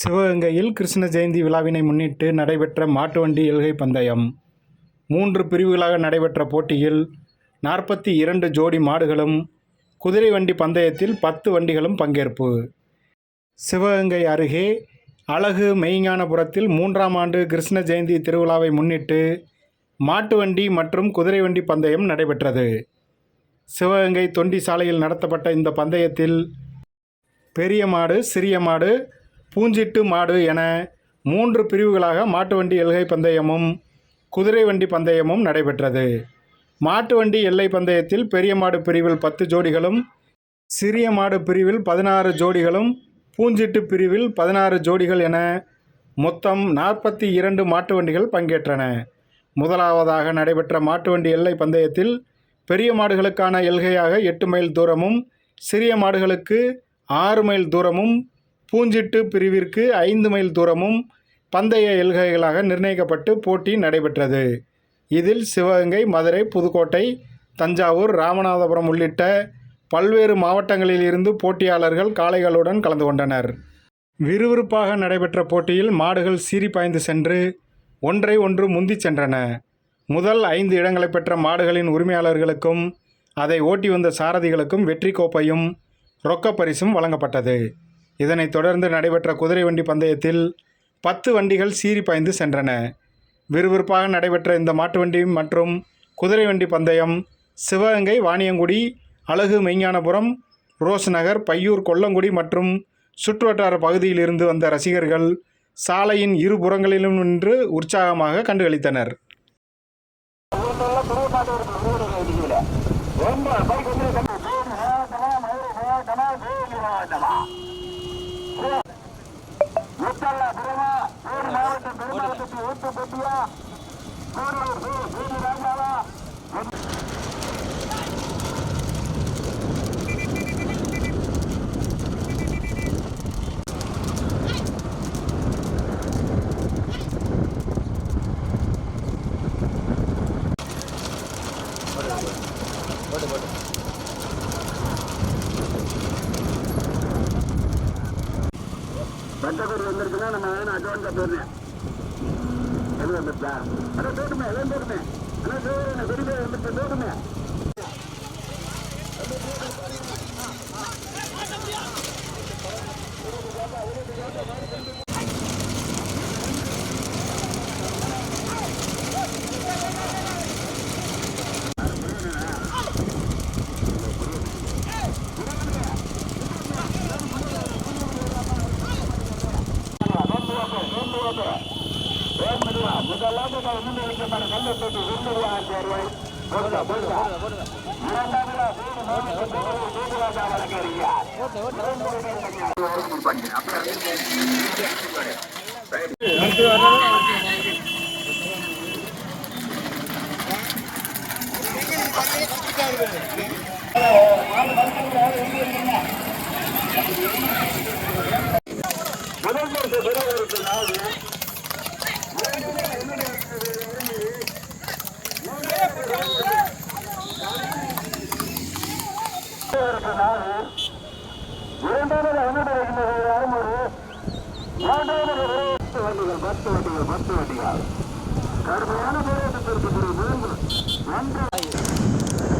சிவகங்கையில் கிருஷ்ண ஜெயந்தி விழாவினை முன்னிட்டு நடைபெற்ற மாட்டு வண்டி எல்கை பந்தயம். மூன்று பிரிவுகளாக நடைபெற்ற போட்டியில் நாற்பத்தி இரண்டு ஜோடி மாடுகளும் குதிரை வண்டி பந்தயத்தில் பத்து வண்டிகளும் பங்கேற்பு. சிவகங்கை அருகே அழகு மெய்ஞானபுரத்தில் மூன்றாம் ஆண்டு கிருஷ்ண ஜெயந்தி திருவிழாவை முன்னிட்டு மாட்டு வண்டி மற்றும் குதிரை வண்டி பந்தயம் நடைபெற்றது. சிவகங்கை தொண்டி சாலையில் நடத்தப்பட்ட இந்த பந்தயத்தில் பெரிய மாடு சிறிய மாடு பூஞ்சிட்டு மாடு என மூன்று பிரிவுகளாக மாட்டு வண்டி எல்கை பந்தயமும் குதிரை வண்டி பந்தயமும் நடைபெற்றது. மாட்டு வண்டி எல்லை பந்தயத்தில் பெரிய மாடு பிரிவில் பத்து ஜோடிகளும் சிறிய மாடு பிரிவில் பதினாறு ஜோடிகளும் பூஞ்சிட்டு பிரிவில் பதினாறு ஜோடிகள் என மொத்தம் நாற்பத்தி இரண்டு மாட்டு வண்டிகள் பங்கேற்றன. முதலாவதாக நடைபெற்ற மாட்டு வண்டி எல்லை பந்தயத்தில் பெரிய மாடுகளுக்கான எல்கையாக எட்டு மைல் தூரமும் சிறிய மாடுகளுக்கு ஆறு மைல் தூரமும் பூஞ்சிட்டு பிரிவிற்கு ஐந்து மைல் தூரமும் பந்தய எல்கைகளாக நிர்ணயிக்கப்பட்டு போட்டி நடைபெற்றது. இதில் சிவகங்கை மதுரை புதுக்கோட்டை தஞ்சாவூர் ராமநாதபுரம் உள்ளிட்ட பல்வேறு மாவட்டங்களில் இருந்து போட்டியாளர்கள் காளைகளுடன் கலந்து கொண்டனர். விறுவிறுப்பாக நடைபெற்ற போட்டியில் மாடுகள் சீறி பாய்ந்து சென்று ஒன்றை ஒன்று முந்திச் சென்றன. முதல் ஐந்து இடங்களை பெற்ற மாடுகளின் உரிமையாளர்களுக்கும் அதை ஓட்டி வந்த சாரதிகளுக்கும் வெற்றி கோப்பையும் ரொக்கப் பரிசும் வழங்கப்பட்டது. இதனைத் தொடர்ந்து நடைபெற்ற குதிரை வண்டி பந்தயத்தில் பத்து வண்டிகள் சீறி பாய்ந்து சென்றன. விறுவிறுப்பாக நடைபெற்ற இந்த மாட்டு வண்டி மற்றும் குதிரை வண்டி பந்தயம் சிவகங்கை வாணியங்குடி அழகு மெய்ஞானபுரம் ரோஸ் நகர் பையூர் கொல்லங்குடி மற்றும் சுற்றுவட்டார பகுதியில் இருந்து வந்த ரசிகர்கள் சாலையின் இரு புறங்களிலும் நின்று உற்சாகமாக கண்டுகளித்தனர். முத்தல்லா பிரமா ஈரோடு மாவட்டம் பெருமாளுக்கு ஊத்து பெட்டியா? கூடலூர் பி பி ராஜாவா? போட்டு போட்டு பட்டக்கூர் வந்திருக்குன்னா நம்ம வேணும் அட்வான்ஸா போயிருந்தேன் எது வந்துருச்சா? அதான் போட்டுமே எல்லாம் போட்டுமே. ஆனால் சோறு பெரிய வந்துருச்சு போட்டுமே. முதல் பெறுவதற்கு நாள் வண்டிகள் பத்து வண்டிகள் பத்து வண்டிகள் கடுமையான போராட்டத்திற்கு பிறகு மூன்று ஒன்று